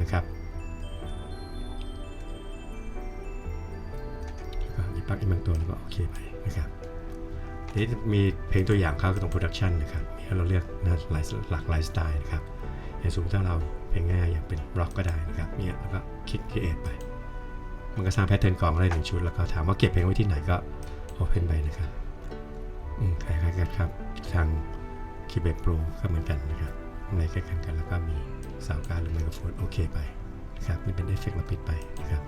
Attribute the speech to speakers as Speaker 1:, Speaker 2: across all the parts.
Speaker 1: ก็สแกนปลั๊กอินนะครับแล้วก็มีปักอินบางตัวแล้วก็โอเคไปนะครับทีนี้มีเพลงตัวอย่างเข้าตรง production นะครับมีให้เราเลือกนะหลายหลากหลายสไตล์นะครับอย่างสมมติถ้าเราเพลงง่ายอย่างเป็นร็อกก็ได้นะครับเนี่ยแล้วก็คลิก create ไป มันก็สร้างแพทเทิร์นกล่องได้หนึ่งชุด แล้วก็ถามว่าเก็บเพลงไว้ที่ไหนก็ Open ไปนะครับอืมคล้ายๆกันครับทางคีย์เบ d โปรก็เหมือนกันนะครับในใกล้ๆกันแล้วก็มี สาวการหรือไมโครโฟนโอเคไปนะครับนี่เป็นเอฟเฟกต์เราปิดไปนะครับ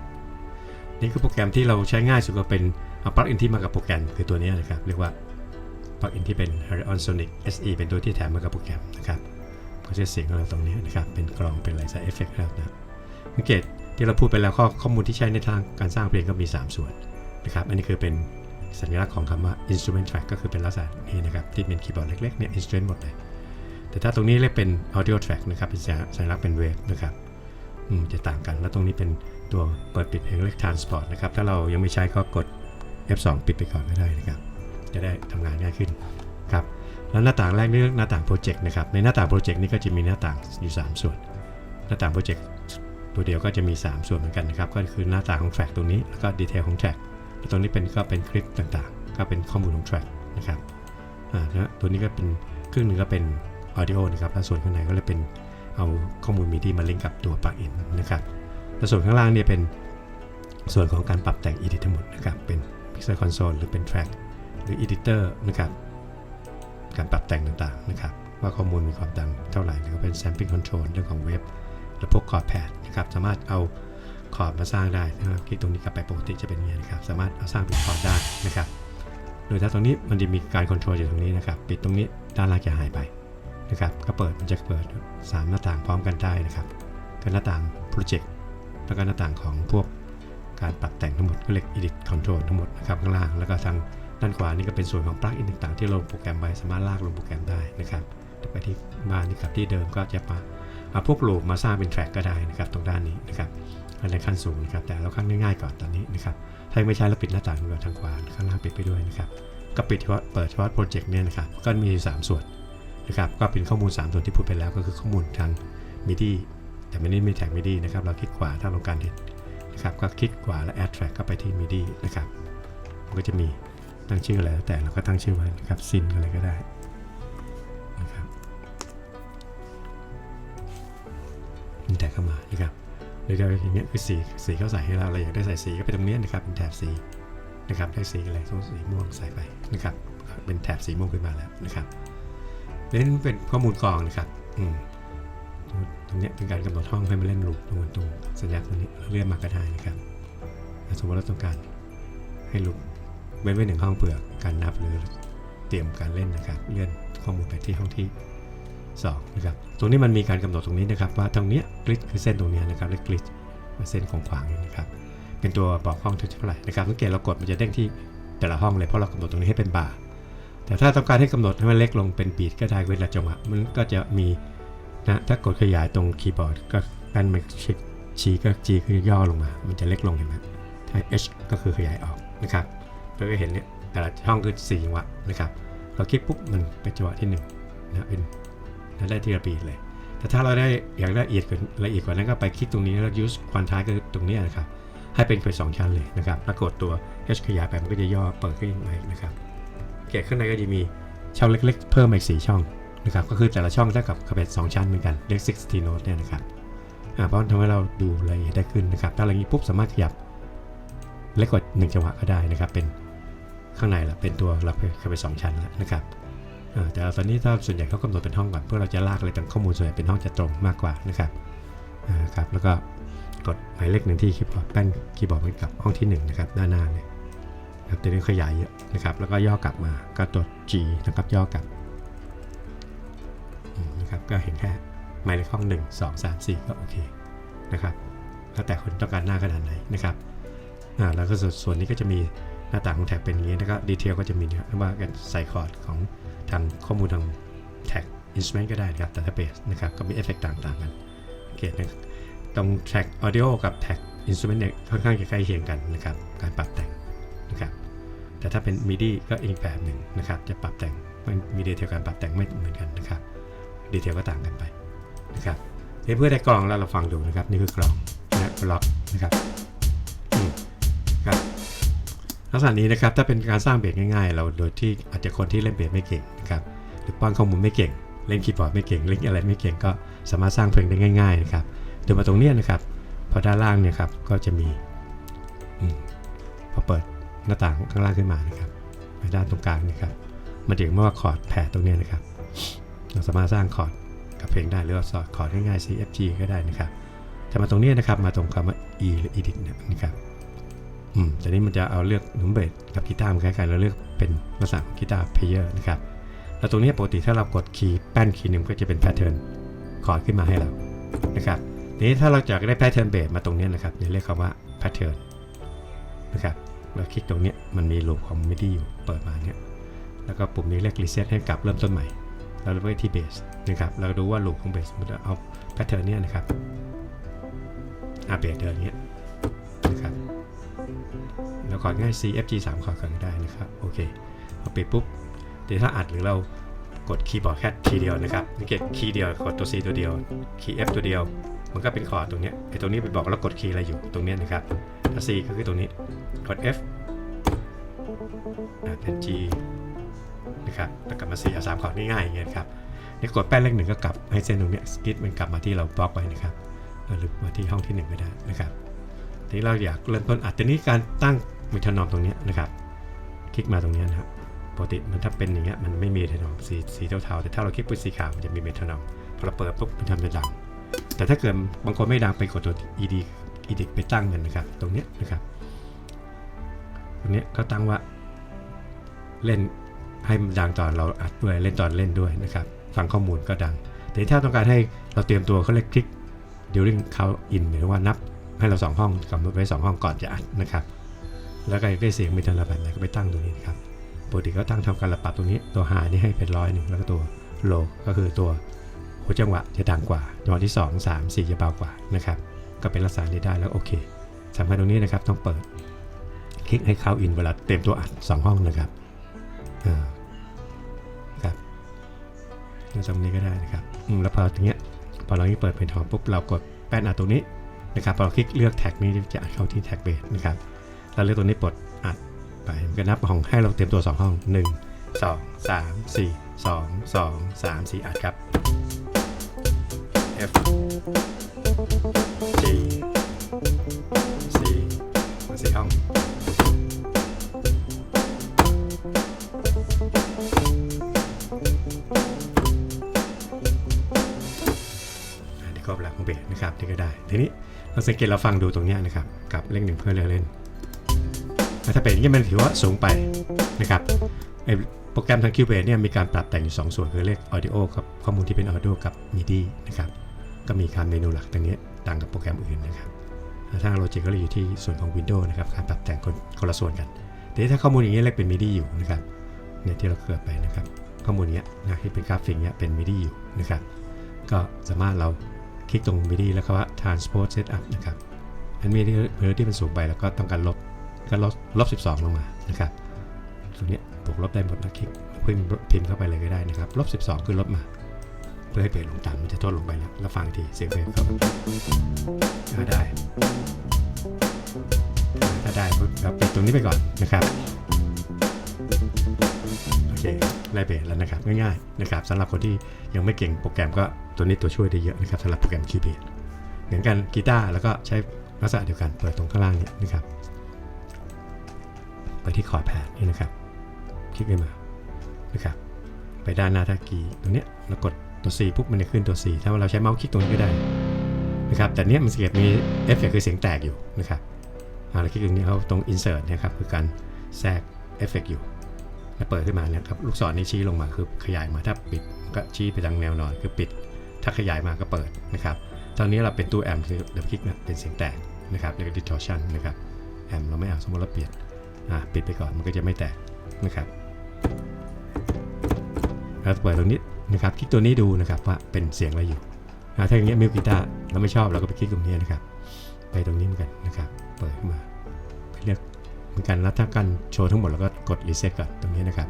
Speaker 1: นี่คือโปรแกรมที่เราใช้ง่ายสุดก็เป็นเอาปลั๊กอินที่มากับโปรแกรมคือตัวนี้นะครับเรียกว่าปลั๊กอินที่เป็น Harrion Sonic SE เป็นตัวที่แถมมากับโปรแกรมนะครับก็จะเสียงของเราตรงนี้นะครับเป็นกลองเป็นอะไรใส่เอฟเฟกต์แล้วนะสังเกตที่เราพูดไปแล้วข้อข้อมูลที่ใช้ในทางการสร้างเพลงก็มี 3 ส่วนนะครับอันนี้คือเป็นสัญลักษณ์ของคำว่า instrument track ก็คือเป็นลักษณะนี้นะครับที่เป็นคีย์บอร์ดเล็กๆเนี่ย instrument หมดเลย แต่ถ้าตรงนี้เรียกเป็น audio track นะครับเป็นสัญลักษณ์เป็นเวฟนะครับจะต่างกัน แล้วตรงนี้เป็นตัวเปิดปิดเพลงเรียก transport นะครับ ถ้าเรายังไม่ใช้ก็กด F2 ปิดไปก่อนก็ได้นะครับ จะได้ทำงานง่ายขึ้นครับ แล้วหน้าต่างแรกนี่เรียกหน้าต่างโปรเจกต์นะครับ ในหน้าต่างโปรเจกต์นี้ก็จะมีหน้าต่างอยู่ 3 ส่วน หน้าต่างโปรเจกต์ตัวเดียวก็จะมี 3 ส่วนเหมือนกันนะครับ ก็คือหน้าต่างของ track ตรงนี้ แล้วก็ดีเทลของ track แล้วตรงนี้เป็นก็เป็นคลิปต่างๆ ก็เป็นข้อมูลของ track นะครับ อ่านะตัวนี้ก็เป็นครึ่งหนึ่งก็เป็น audio นะครับแล้วส่วนข้างในก็เลยเป็นเอาข้อมูลมีที่มาลิงก์กับตัวปลั๊กอินนะครับแล้วส่วนข้างล่างเนี่ยเป็นส่วนของการปรับแต่ง edit ทั้งหมดนะครับเป็น mixer console หรือเป็น track หรือ editor นะครับการปรับแต่งต่างๆนะครับว่าข้อมูลมีความดังเท่าไหร่แล้วก็เป็น sampling control เรื่องของเว็บและพวกคอร์ดแพดนะครับสามารถเอาคอร์ดมาสร้างได้นะครับคลิกตรงนี้กลับไปปกติจะเป็นอย่างนี้นะครับสามารถเอาสร้างเป็นคอร์ดได้นะครับโดยถ้าตรงนี้มันจะมีการคอนโทรลอยู่ตรงนี้นะครับ ปิดตรงนี้ด้านล่างจะหายไป นะครับก็เปิดมันจะเปิด 3 หน้าต่างพร้อมกันได้นะครับก็หน้าต่างโปรเจกต์แล้วก็หน้าต่างของพวกการปรับแต่งทั้งหมดก็เรียก edit control ทั้งหมดนะครับข้างล่างแล้วก็ทางด้านขวานี่ก็เป็นส่วนของปลั๊กอินต่างๆ ที่ลงโปรแกรมไว้สามารถลากลงโปรแกรมได้นะครับไปที่บ้านนี่ครับที่เดิมก็จะมาเอาพวกลูปมาสร้างเป็นแทร็กก็ได้นะครับตรงด้านนี้นะครับอันในขั้นสูงนะครับแต่เราขั้นง่ายๆก่อนตอนนี้นะครับถ้าไม่ใช้เราปิดหน้าต่างดูทางขวาข้างล่างปิดไปด้วยนะครับก็ปิดเฉพาะเปิดเฉพาะโปรเจกต์เนี่ยนะครับก็มีอยู่สามส่วน นะครับก็เป็นข้อมูล 3 ส่วนที่พูดไปแล้วก็คือข้อมูลทาง MIDI แต่ไม่ได้มีแท็ก MIDI นะครับเราคลิกขวาถ้าเราการเห็นนะครับก็คลิกขวาแล้ว add track เข้าไปที่ MIDI นะครับมันก็จะมีตั้งชื่ออะไรแล้วแต่เราก็ตั้งชื่อไว้นะครับซินอะไรก็ได้นะครับมีแท็กเข้ามานะครับโดยการอย่างเงี้ยคือสีสีเขาใส่ให้เราเราอยากได้ใส่สีก็ไปตรงเนี้ยนะครับเป็นแถบสีนะครับได้สีอะไรสมมติสีม่วงใส่ไปนะครับเป็นแถบสีม่วงขึ้นมาแล้วนะครับ นี่เป็นข้อมูลกองนะครับอืมตรงนี้เป็นการกำหนดห้องให้มาเล่นลูปตรงตรงสัญญาณตรงนี้เราเลื่อนมาก็ได้นะครับสมมติเราต้องการให้ลูปเว้นไว้หนึ่งห้องเผื่อการนับหรือเตรียมการเล่นนะครับ เลื่อนข้อมูลไปที่ห้องที่2นะครับตรงนี้มันมีการกำหนดตรงนี้นะครับ ว่าตรงนี้กริดคือเส้นตรงนี้นะครับเรียกริดเส้นของขวางนี่นะครับ เป็นตัวบอกห้องเท่าไหร่นะครับสังเกตเรากดมันจะเด้งที่แต่ละห้องเลยเพราะเรากำหนดตรงนี้ให้เป็นบาร์ แต่ถ้าต้องการให้กำหนดให้มันเล็กลงเป็นบีทก็ได้เวลาจังหวะมันก็จะมีนะถ้ากดขยายตรงคีย์บอร์ดก็แป้นมันชิกชี้ก็ G คือย่อลงมา มันจะเล็กลงเห็นไหมถ้า H ก็คือขยายออกนะครับเราก็เห็นเนี่ยแต่ละช่องคือ4จังหวะนะครับเราคลิกปุ๊บมันเป็นจังหวะที่1นะเป็นได้ทีละปีเลย แต่ถ้าเราได้อยากได้ละเอียดกว่าละเอียดกว่านั้นก็ไปคลิกตรงนี้แล้ว use ควันท้ายก็คือตรงนี้นะครับให้เป็นเป็นสองชั้นเลยนะครับแล้วกดตัว H ขยายไปมันก็จะย่อเปิดขึ้นมานะครับ เกตข้างในก็จะมีช่องเล็กๆ เพิ่มอีกสี่ช่องนะครับก็คือแต่ละช่องเท่ากับคาเป็น2ชั้นเหมือนกันเรียก16 note เนี่ยนะครับเพราะทำให้เราดูรายละเอียดได้ขึ้นนะครับ ถ้าเราอย่างนี้ปุ๊บสามารถขยับเล็กกว่า1จังหวะก็ได้นะครับ เป็นข้างในละเป็นตัวเราคาเป็น2ชั้นแล้วนะครับแต่ตอนนี้ถ้าส่วนใหญ่เขากำหนดเป็นห้องก่อนเพื่อเราจะลากอะไรต่างข้อมูลส่วนใหญ่เป็นห้องจะตรงมากกว่านะครับครับแล้วก็กดหมายเลขหนึ่งที่คีย์บอร์ดแป้นคีย์บอร์ดเหมือนกับห้องที่หนึ่งนะครับด้านหน้าเนี่ย นะครับตัวนี้ขยายเยอะนะครับ แล้วก็ย่อกลับมาก็ตัว G นะครับย่อกลับนะครับก็เห็นแค่หมายเลขห้อง 1 2 3 4 ก็โอเคนะครับแล้วแต่คนต้องการหน้าขนาดไหนนะครับอ่าแล้วก็ส่วนนี้ก็จะมีหน้าต่างของแท็กเป็นอย่างนี้นะครับดีเทลก็จะมีเนี่ยว่าการใส่คอร์ดของทางข้อมูลทางแท็กอินส t เมนต์ก็ได้นะครับ database นะครับก็มีเอฟเฟกต่างๆกันโอเคนะตรงแท็กออดิโอกับแท็กอินส t เมนต์เนี่ยค่อนข้างจะใกล้เคียงกันนะครับการปรับแต่ง แต่ถ้าเป็น MIDI ก็อีกแบบหนึ่งนะครับจะปรับแต่งมันมีดีเทลการปรับแต่งไม่เหมือนกันนะครับดีเทลก็ต่างกันไปนะครับเพื่อได้กลองแล้วเราฟังดูนะครับนี่คือกลองนะบล็อกนะครับอืมครับลักษณะนี้นะครับถ้าเป็นการสร้างเบสง่ายๆ เราโดยที่อาจจะคนที่เล่นเบสไม่เก่งนะครับหรือป้อนข้อมูลไม่เก่ง เล่นคีย์บอร์ดไม่เก่งเล่นอะไรไม่เก่งก็สามารถสร้างเพลงได้ง่าย ๆนะครับโดยมาตรงนี้นะครับพอด้านล่างเนี่ยครับก็จะมีพอเปิด หน้าต่างข้างล่างขึ้นมานะครับในด้านตรงกลางนะครับมันถึงเมื่อว่าคอร์ดแผ่ตรงนี้นะครับ เราสามารถสร้างคอร์ดกับเพลงได้หรือว่าสอดคอร์ดง่ายๆ C F G ก็ได้นะครับแต่มาตรงนี้นะครับมาตรงคำว่า E หรือ edit เนี่ยนะครับอืมแต่นี้มันจะเอาเลือกหนุนเบสกับกีตาร์มันคล้ายๆเราเลือกเป็นลักษณะของกีตาร์เพลเยอร์นะครับแล้วตรงนี้ปกติถ้าเรากดคีย์แป้นคีย์หนึ่งก็จะเป็นแพทเทิร์นคอร์ดขึ้นมาให้เรานะครับทีนี้ถ้าเราอยากได้แพทเทิร์นเบสมาตรงนี้นะครับเรียกคำว่าแพทเทิร์นนะครับ เราคลิกตรงนี้มันมีลูปของ MIDI อยู่เปิดมาเนี่ยแล้วก็ปุ่มนี้เรียก reset ให้กลับเริ่มต้นใหม่เราไปที่เบสนะครับเราดูว่าลูปของเบสมันจะเอาแพทเทิร์นเนี้ยนะครับอาเบสเดินเนี้ยนะครับแล้วขอดง่าย C F G 3ขอดกันได้นะครับโอเคพอปิดปุ๊บเดี๋ยวถ้าอัดหรือเรากดคีย์บอร์ดแค่ทีเดียวนะครับสังเกตคีย์เดียวกดตัว C ตัวเดียว คีย์ F ตัวเดียว มันก็เป็นคอร์ดตรงเนี้ยไอ้ตรงนี้ไปบอกเรากดคีย์อะไรอยู่ตรงเนี้ยนะครับ ถ้า C ก็คือตรงนี้กด F เป็น G นะครับแล้วกลับมา4 3คอร์ดง่ายๆอย่างเงี้ยครับนี่กดแป้นเลขหนึ่งก็กลับให้เส้นตรงเนี้ยสกิทมันกลับมาที่เราบล็อกไว้นะครับหรือมาที่ห้องที่หนึ่งก็ได้นะครับทีนี้เราอยากเริ่มต้นอัดทีนี้การตั้งมิทานอมตรงเนี้ยนะครับคลิกมาตรงเนี้ยนะครับปกติมันถ้าเป็นอย่างเงี้ยมันไม่มีมิทานอมสีสีเทาๆแต่ถ้าเราคลิกเป็นสีขาวมันจะมีมิทานอมพอเราเปิดปุ๊บมันทำจะดังแต่ถ้าเกิดบางคนไม่ดังไปกดตัว ed edit ไปตั้งมันนะครับ ตรงนี้นะครับ ตรงนี้ยเขาตั้งว่าเล่นให้มันดังตอนเราอัดด้วยเล่นตอนเล่นด้วยนะครับ ฟังข้อมูลก็ดัง แต่ถ้าต้องการให้เราเตรียมตัวเขาเรียกคลิก during count in หมายถึงว่านับให้เราสองห้องกำหนดไว้สองห้องก่อนจะอัดนะครับ แล้วก็ได้เสียงมีทันระแบบไหนก็ไปตั้งตรงนี้นะครับปกติก็ตั้งทำการระปรับตรงนี้ตัว high นี่ให้เป็นร้อยหนึ่งแล้วก็ตัว low ก็คือตัวหัวจังหวะจะดังกว่าจังหวะที่ 2 3 4 จะเบากว่านะครับ ก็เป็นลักษณะนี้ได้แล้วโอเคสำคัญตรงนี้นะครับต้องเปิดคลิกให้เข้าอินเวลาเตรียมตัวอัดสองห้องนะครับครับตรงนี้ก็ได้นะครับแล้วพอตรงเนี้ยพอเรานี้เปิดเป็นทองปุ๊บเรากดแป้นอัดตรงนี้นะครับพอเราคลิกเลือกแท็กนี้จะอัดเข้าที่แท็กเบสนะครับเราเลือกตัวนี้ปลดอัดไปมันก็นับของให้เราเตรียมตัว 2 ห้อง 1 2 3 4 2 2 3 4 อัดครับ F G C มาสี่ห้องอันนี้ครบแล้วของเบสนะครับนี่ก็ได้ ทีนี้เราสังเกตเราฟังดูตรงนี้นะครับ กับเลขหนึ่งเพื่อเล่นแล้วถ้าเป็นอย่างนี้มันถือว่าสูงไปนะครับไอโปรแกรมทาง Cubase เนี่ยมีการปรับแต่งอยู่ 2 ส่วนคือเลข Audio กับข้อมูลที่เป็น Audio กับ MIDI นะครับ ก็มีการเมนูหลักตรงนี้ต่างกับโปรแกรมอื่นนะครับทาง Logic ก็อยู่ที่ส่วนของ Windows นะครับการปรับแต่งคนคนละส่วนกันทีนี้ถ้าข้อมูลอย่างนี้เรียกเป็น MIDI อยู่นะครับเนี่ยที่เราเกิดไปนะครับ ข้อมูลเนี้ยนะที่เป็นกราฟิกเนี้ยเป็น MIDI อยู่นะครับ ก็สามารถเราคลิกตรง MIDI แล้วก็ว่า transport setup นะครับอัน MIDI เ e อที่มันสูงไปแล้วก็ต้องการลบก็ลบลบ 12 ลงมานะครับตรงนี้บวกลบได้หมดนะคลิกพิมพ์พิมพ์เข้าไปเลยก็ได้นะครับลบ 12 คือลบมา พื่อให้เปลี่ยนลงต่ำมันจะทดลงไปแล้วแล้วฟังทีเสียงเพลงเขาก็ได้ถ้าได้ปุ๊บเราปิดตรงนี้ไปก่อนนะครับโอเคไล่เบสแล้วนะครับง่ายๆนะครับสำหรับคนที่ยังไม่เก่งโปรแกรมก็ตัวนี้ตัวช่วยได้เยอะนะครับสำหรับโปรแกรมคีย์เบสเหมือนกันกีตาร์แล้วก็ใช้ลักษณะเดียวกันเปิดตรงข้างล่างนี้นะครับ ไปที่คอร์ดแพดนี่นะครับ คลิกขึ้นมานะครับ ไปด้านหน้าท่ากีตรงนี้ยเรากด ตัว C ปุ๊บมันจะขึ้นตัว C ถ้าเราใช้เมาส์คลิกตรงนี้ก็ได้นะครับแต่เนี้ยมันสังเกตมีเอฟเฟกคือเสียงแตกอยู่นะครับอ่าเราคลิกตรงนี้เขาตรง insert นะครับคือการแทรกเอฟเฟกต์อยู่แล้วเปิดขึ้นมาเนี่ยครับลูกศรนี้ชี้ลงมาคือขยายมาถ้าปิดก็ชี้ไปทางแนวนอนคือปิด ถ้าขยายมาก็เปิดนะครับตอนนี้เราเป็นตู้แอมคือเดี๋ยวคลิกนะเป็นเสียงแตกนะครับเรียกว่า distortion นะครับแอมเราไม่เอาสมมติเราเปลี่ยนอ่าปิดไปก่อนมันก็จะไม่แตกนะครับ แล้วเปิดตรงนี้นะครับคลิกตัวนี้ดูนะครับว่าเป็นเสียงอะไรอยู่ถ้าอย่างเงี้ยมิวกีตาร์เราไม่ชอบเราก็ไปคลิกตรงนี้นะครับ ไปตรงนี้เหมือนกันนะครับเปิดขึ้นมาไปเลือกเหมือนกันแล้วถ้าการโชว์ทั้งหมดเราก็กดรีเซ็ตก่อนตรงนี้นะครับ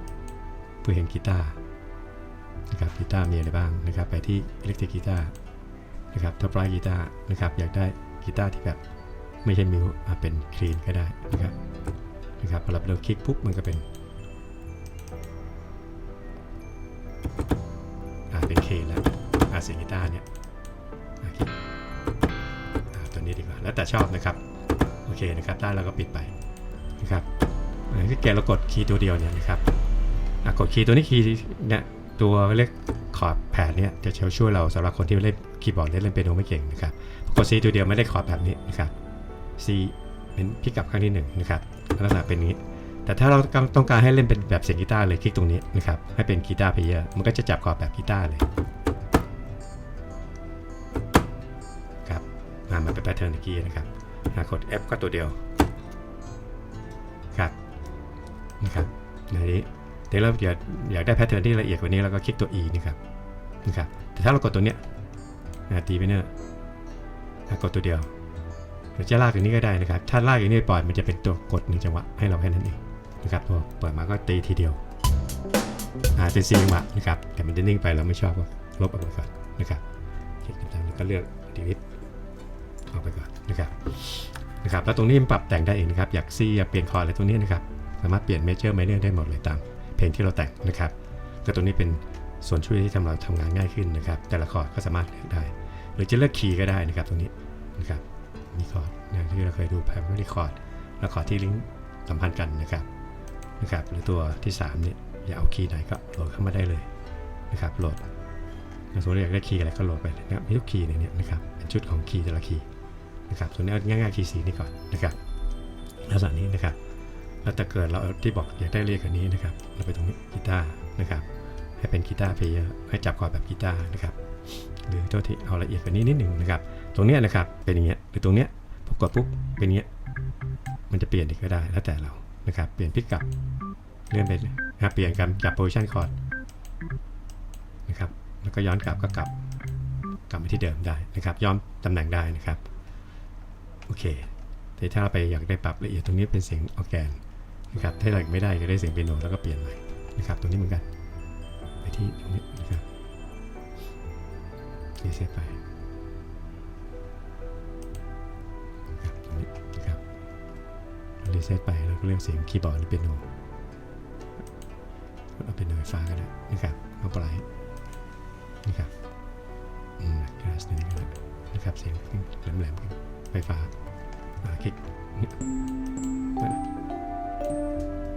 Speaker 1: เพื่อเห็นกีตาร์นะครับกีตาร์มีอะไรบ้างนะครับ ไปที่อิเล็กทริกกีตาร์นะครับท็อปไลท์กีตาร์นะครับอยากได้กีตาร์ที่แบบไม่ใช่มิวอะเป็นคลีนก็ได้นะครับนะครับพอเราเราคลิกปุ๊บมันก็เป็น เป็นเคแล้วอาเสียงกีตาร์เนี่ยอะคอตัวนี้ดีกว่า แล้วแต่ชอบนะครับ โอเคนะครับ ได้แล้วก็ปิดไปนะครับอ่าที่แกเรากดคีย์ตัวเดียวเนี่ยนะครับกดคีย์ตัวนี้คีย์เนี่ยตัวเรียกคอร์ดแพดเนี่ยจะช่วยเราสำหรับคนที่เล่นคีย์บอร์ดเล่นเล่นเปียโนไม่เก่งนะครับกด C ตัวเดียวไม่ได้คอร์ดแบบนี้นะครับ C เป็นพิกับครั้งที่หนึ่งนะครับลักษณะเป็นอย่างนี้ แต่ถ้าเราต้องการให้เล่นเป็นแบบเสียงกีตาร์เลยคลิกตรงนี้นะครับให้เป็นกีตาร์เพลเยอร์มันก็จะจับคอร์ดแบบกีตาร์เลยครับอ่ามันเป็นแพทเทิร์นตะกี้นะครับอ่ากด F ก็ตัวเดียวครับนะครับในนี้เดี๋ยวเราอยากอยากได้แพทเทิร์นที่ละเอียดกว่านี้เราก็คลิกตัว E นะครับนะครับแต่ถ้าเรากดตัวเนี้ยนะตีไปเนอร์กดตัวเดียวหรือจะลากอย่างนี้ก็ได้นะครับ ถ้าลากอย่างนี้ปล่อยมันจะเป็นตัวกดหนึ่งจังหวะให้เราแค่นั้นเอง นะครับพอเปิดมาก็ตีทีเดียวอ่าเป็นซีจังหวะนะครับแต่มันจะนิ่งไปเราไม่ชอบก็ลบออกไปก่อนนะครับคลิกตามแล้วก็เลือก delete ออกไปก่อนนะครับนะครับแล้วตรงนี้มันปรับแต่งได้เองนะครับอยากซีอยากเปลี่ยนคอร์ดอะไรตรงนี้นะครับสามารถเปลี่ยน major minor ได้หมดเลยตามเพลงที่เราแต่งนะครับก็ตรงนี้เป็นส่วนช่วยที่ทำเราทำงานง่ายขึ้นนะครับ แต่ละคอร์ดก็สามารถเลือกได้ หรือจะเลือกคีย์ก็ได้นะครับตรงนี้นะครับมีคอร์ดนะที่เราเคยดู primary chord และคอร์ดที่ลิงก์สัมพันธ์กันนะครับ นะครับหรือตัวที่3เนี่ยอยากเอาคีย์ไหนก็โหลดเข้ามาได้เลยนะครับโหลดสมมติอยากได้คีย์อะไรก็โหลดไปนะครับมีทุกคีย์ในนี้นะครับเป็นชุดของคีย์แต่ละคีย์นะครับส่วนนี้เอาง่ายๆคีย์สีนี่ก่อนนะครับลักษณะนี้นะครับแล้วถ้าเกิดเราที่บอกอยากได้เรียกอันนี้นะครับเราไปตรงนี้กีตาร์นะครับให้เป็นกีตาร์เพลเยอร์ให้จับคอร์ดแบบกีตาร์นะครับหรือตัวที่เอาละเอียดกว่านี้นิดหนึ่งนะครับ ตรงเนี้ยนะครับเป็นอย่างเงี้ยหรือตรงเนี้ยพอกดปุ๊บเป็นอย่างเงี้ยมันจะเปลี่ยนอีกก็ได้แล้วแต่เรา นะครับเปลี่ยนพิกัดเลื่อนไปนะเปลี่ยนการจับโพซิชันคอร์ดนะครับแล้วก็ย้อนกลับก็กลับกลับมาที่เดิมได้นะครับ ย้อนตำแหน่งได้นะครับโอเคแต่ถ้าเราไปอยากได้ปรับละเอียดตรงนี้เป็นเสียงออแกนนะครับถ้าเราไม่ได้ก็ได้เสียงเปียโนแล้วก็เปลี่ยนใหม่นะครับ ตรงนี้เหมือนกัน ไปที่ตรงนี้นะครับรีเซ็ตไปนะครับตรงนี้ รีเซ็ตไปแล้วก็เลือกเสียงคีย์บอร์ดหรือเปียโนเอาเป็นโนไฟฟ้าก็ได้นะครับเอาปลายนะครับอืมกราสนี่ก็ได้นะครับเสียงแหลมๆไฟฟ้าอ่าคลิก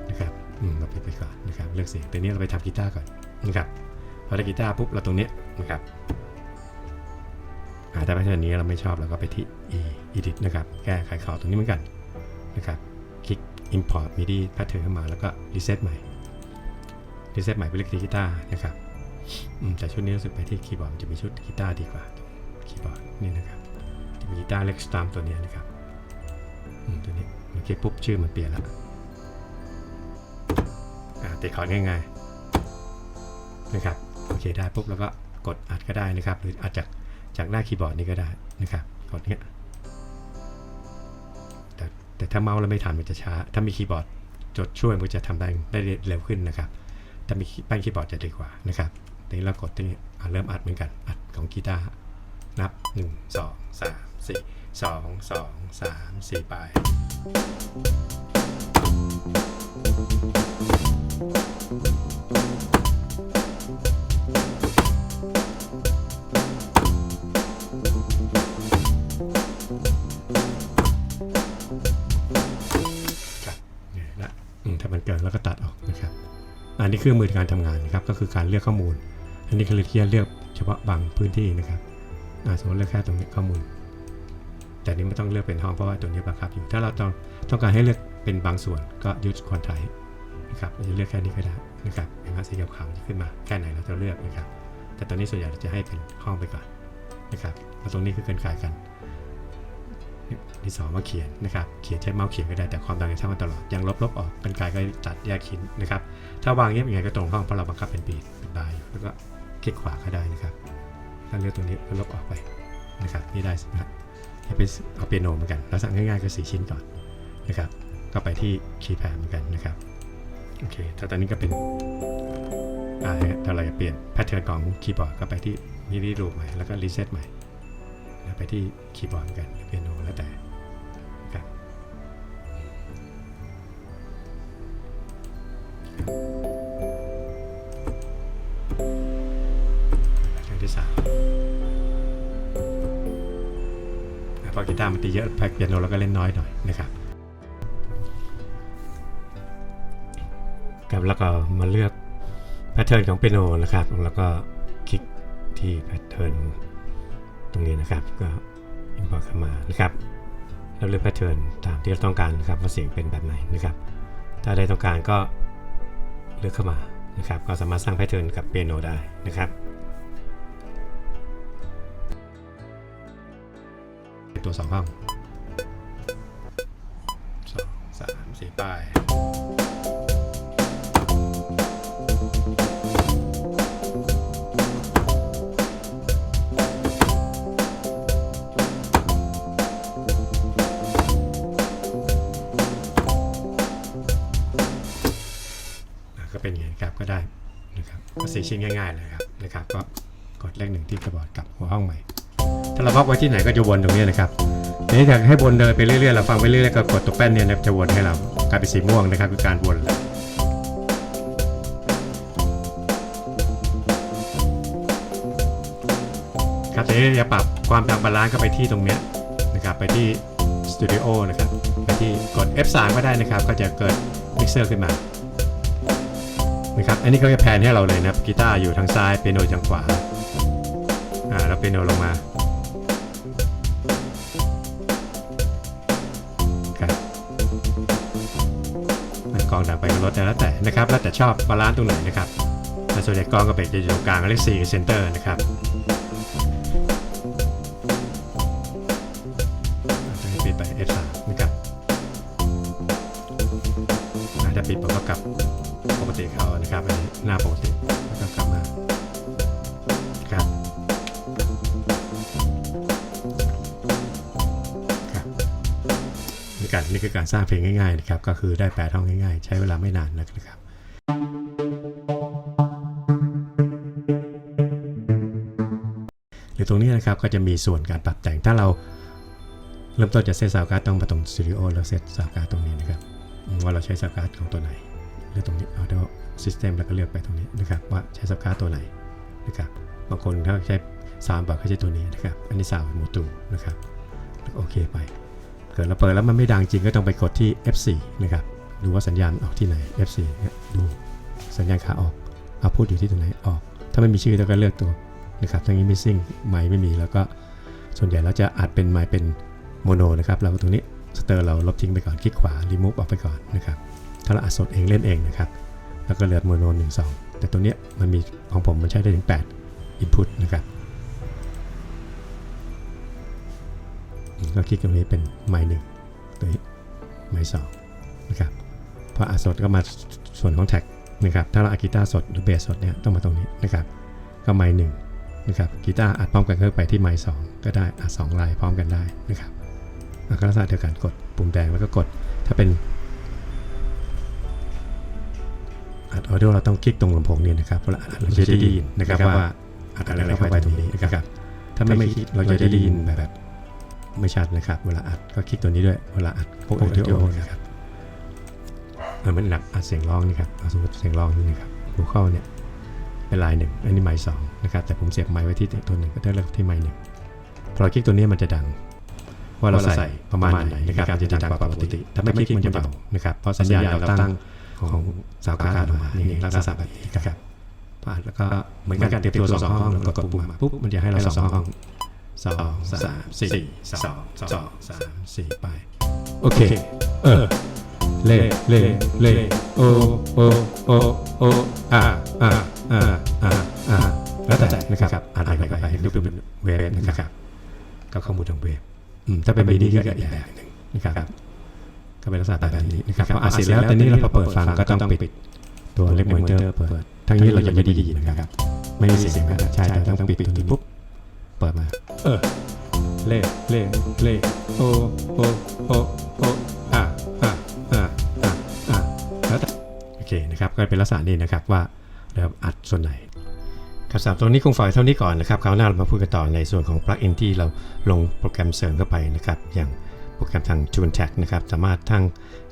Speaker 1: นะครับอืมเราปิดไปก่อนนะครับเลือกเสียงแต่นี้เราไปทำกีตาร์ก่อนนะครับพอได้กีตาร์ปุ๊บเราตรงนี้นะครับอ่าถ้าแพทเทิร์นนี้เราไม่ชอบเราก็ไปที่ e edit นะครับแก้ไขข่าวตรงนี้เหมือนกันนะครับ import midi pattern เข้ามาแล้วก็ reset ใหม่ reset ใหม่ไปเลือกที่กีตาร์นะครับอืมแต่ชุดนี้รู้สึกไปที่คีย์บอร์ดจะมีชุดกีตาร์ดีกว่าคีย์บอร์ดนี่นะครับจะมีกีตาร์เล็กสตามตัวนี้นะครับอืมตัวนี้โอเคปุ๊บชื่อมันเปลี่ยนแล้วอ่าติดคอร์ดง่ายๆนะครับโอเคได้ปุ๊บแล้วก็กดอัดก็ได้นะครับ หรืออัดจากจากหน้าคีย์บอร์ดนี้ก็ได้นะครับกดเนี้ย แต่ถ้าเมาส์แล้วไม่ทันมันจะช้า ถ้ามีคีย์บอร์ดจดช่วยมันจะทำได้ได้เร็วขึ้นนะครับ ถ้ามีแป้นคีย์บอร์ดจะดีกว่านะครับทีนี้เรากดที่นี่อะเริ่มอัดเหมือนกัน อัดของกีตาร์นับ 1 2 3 4 2 2 3 4 ไปครั เครื่องมือในการทำงานนะครับก็คือการเลือกข้อมูล อันนี้คือที่จะเลือกเฉพาะบางพื้นที่นะครับอาสมมติเลือกแค่ตรงนี้ข้อมูล แต่นี้ไม่ต้องเลือกเป็นห้องเพราะว่าตัวนี้บังคับอยู่ถ้าเราต้องต้องการให้เลือกเป็นบางส่วนก็ยูสควอนไทนะครับเราจะเลือกแค่นี้ก็ได้นะครับเห็นไหมสีขาวๆที่ขึ้นมาแค่ไหนเราจะเลือกนะครับ แต่ตอนนี้ส่วนใหญ่เราจะให้เป็นห้องไปก่อนนะครับตรงนี้คือเกินขายกัน ที่สองมาเขียนนะครับ เขียนใช้เมาส์เขียนก็ได้แต่ความดังจะเท่ากันตลอด ยังลบๆออกกันไกลก็ตัดแยกชิ้นนะครับ ถ้าวางเงียบยังไงก็ตรงห้องเพราะเราบังคับเป็นปีเป็นบายแล้วก็คลิกขวาก็ได้นะครับถ้าเลือกตรงนี้ก็ลบออกไปนะครับนี่ได้นะครับเป็นเอาเปียโนเหมือนกันลักษณะง่ายๆก็สี่ชิ้นก่อนนะครับ ก็ไปที่คีย์แพดเหมือนกันนะครับโอเคถ้าตอนนี้ก็เป็นอ่าถ้าเราจะเปลี่ยนแพทเทิร์นของคีย์บอร์ดก็ไปที่มินิรูปใหม่แล้วก็รีเซ็ตใหม่ ไปที่คีย์บอร์ดกันหรือเปียโนแล้วแต่ครับครั้งที่สามพอกีตาร์มันตีเยอะแพ็กเปียโนเราก็เล่นน้อยหน่อยนะครับครับแล้วก็มาเลือกแพทเทิร์นของเปียโนนะครับ แล้วก็คลิกที่แพทเทิร์น ตรงนี้นะครับก็ import เข้ามานะครับแล้วเลือกแพทเทิร์นตามที่เราต้องการนะครับว่าเสียงเป็นแบบไหนนะครับ ถ้าใดต้องการก็เลือกเข้ามานะครับ ก็สามารถสร้างแพทเทิร์นกับเปียโนได้นะครับตัวสองห้องสองสามสี่ป้าย ชิ้นง่ายๆเลยครับนะครับ ก็กดเลขหนึ่งที่คีย์บอร์ดกลับหัวห้องใหม่ ถ้าเราพักไว้ที่ไหนก็จะวนตรงนี้นะครับทีนี้อยากให้วนเดินไปเรื่อยๆเราฟังไปเรื่อยๆก็กดตัวแป้นเนี่ยจะวนให้เรากลายเป็นสีม่วงนะครับคือการวนครับทีนี้จะปรับความดังบาลานซ์ก็ไปที่ตรงเนี้ยนะครับไปที่สตูดิโอนะครับไปที่กด F3 ก็ได้นะครับ ก็จะเกิดมิกเซอร์ขึ้นมา นะครับ อันนี้เขาจะแพนให้เราเลยนะกีตาร์อยู่ทางซ้ายเปียโนทางขวา อ่า แล้วเปียโนลงมาครับกองดังไปกับรถแต่แล้วแต่นะครับ แล้วแต่ชอบบาลานซ์ตรงไหนนะครับส่วนใหญ่กองก็เป็นจะอยู่ตรงกลางเลข4เซนเตอร์นะครับ การนี่คือการสร้างเพลงง่ายๆนะครับก็คือได้แปดท่องง่ายๆ ใช้เวลาไม่นานนะครับหรือตรงนี้นะครับก็จะมีส่วนการปรับแต่งถ้าเราเริ่มต้นจะเซตซาวการ์ดต้องมาตรงสตูดิโอแล้วเซตซาวการ์ดตรงนี้นะครับว่าเราใช้ซาวการ์ดของตัวไหนเลือกตรงนี้ Audio System แล้วก็เลือกไปตรงนี้นะครับว่าใช้สับการ์ดตัวไหนนะครับบางคนเขาใช้ซาวแบบเขาใช้ตัวนี้นะครับอันนี้ซาวมูตูนะครับโอเคไป เกิดเราเปิดแล้วมันไม่ดังจริงก็ต้องไปกดที่ F4 นะครับ ดูว่าสัญญาณออกที่ไหน F4 เนี่ยดูสัญญาณขาออกเอาพูดอยู่ที่ตรงไหนออก ถ้าไม่มีชื่อเราก็เลือกตัวนะครับทั้งนี้ missing ไมค์ไม่มีแล้วก็ส่วนใหญ่เราจะอัดเป็นไมค์เป็นโมโนนะครับ เราตรงนี้สเตอร์เราลบทิ้งไปก่อนคลิกขวา remove ออกไปก่อนนะครับ ถ้าเราอัดสดเองเล่นเองนะครับ แล้วก็เลือโมโนหนึ่งสองแต่ตัวเนี้ยมันมีของผมมันใช้ได้ถึง 8 input นะครับ ก็คลิกตรงนี้เป็นไมค์หนึ่งตัวนี้ไมค์สองนะครับพออัดสดก็มาส่วนของแท็กนะครับถ้าเราอัดกีตาร์สดหรือเบสสดเนี่ยต้องมาตรงนี้นะครับก็ไมค์หนึ่งนะครับกีตาร์อัดพร้อมกันก็ไปที่ไมค์สองก็ได้อัดสองลายพร้อมกันได้นะครับแล้วก็ลักษณะเดียวกันกดปุ่มแดงแล้วก็กดถ้าเป็นอัดออเดียเราต้องคลิกตรงลำโพงนี้นะครับเวลาอัดเราจะได้ยินนะครับว่าอัดอะไรเข้าไปตรงนี้นะครับถ้าไม่คลิกเราจะได้ยินแบบ ไม่ชัดนะครับ เวลาอัดก็คลิกตัวนี้ด้วย เวลาอัดพวกออเดียนะครับมันเป็นหนักอัดเสียงร้องนี่ครับเอาสมมติเสียงร้องนี่นะครับหูเข้าเนี่ยเป็นลายหนึ่งอันนี้ไมค์สองนะครับ แต่ผมเสียบไมค์ไว้ที่ตัวหนึ่งก็ได้เลือกที่ไมค์หนึ่งพอเราคลิกตัวนี้มันจะดัง ว่าเราใส่ประมาณไหนนะครับมันจะดังกว่าปกติ ถ้าไม่คลิกมันจะเบานะครับ เพราะสัญญาณเราตั้งของสาวการ์ดออกมานี่ลักษณะแบบนี้นะครับผ่านแล้วก็เหมือนกันเตรียมตัวสองห้องแล้วก็กดปุ่มมาปุ๊บมันจะให้เราสองห้อง สองสามสี่สองสองสามสี่ไป โอเค เออ เล่เล่เล่โอโอโอโออ่าอ่าอ่าอ่าอ่าแล้วแต่นะครับอ่านอะไรไปดูเป็นเวฟนะครับ ก็ข้อมูลทางเวฟอืมถ้าเป็นบีดีก็อีกแบบหนึ่งนะครับก็เป็นลักษณะแบบนี้นะครับพออัดเสร็จแล้วตอนนี้เราพอเปิดฟังก็ต้องปิดตัวเล็กมอนิเตอร์เปิดทั้งนี้เราจะไม่ได้ยินนะครับ ไม่มีเสียงนะใช่แต่ต้องปิดตัวนี้ปุ๊บ เปิดมา เออ เล่เล่เล่โอโอโอโออ่าอ่าอ่าอ่าอ่าแล้วแต่โอเคนะครับก็เป็นลักษณะนี้นะครับว่าเราอัดส่วนไหนครับสำหรับตัวนี้คงฝากเท่านี้ก่อนนะครับคราวหน้าเรามาพูดกันต่อในส่วนของ plugin ที่เราลงโปรแกรมเสริมเข้าไปนะครับ อย่างโปรแกรมทาง Tune Tag นะครับสามารถทั้ง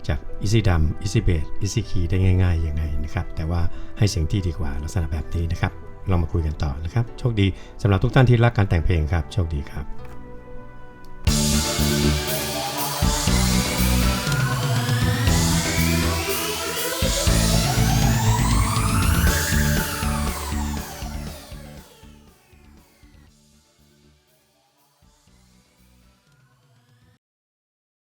Speaker 1: จาก Easy Drum Easy Bass Easy Key ได้ง่ายๆยังไงนะครับแต่ว่าให้เสียงที่ดีกว่าลักษณะแบบนี้นะครับ เรามาคุยกันต่อนะครับ โชคดีสำหรับทุกท่านที่รักการแต่งเพลงครับ โชคดีครับ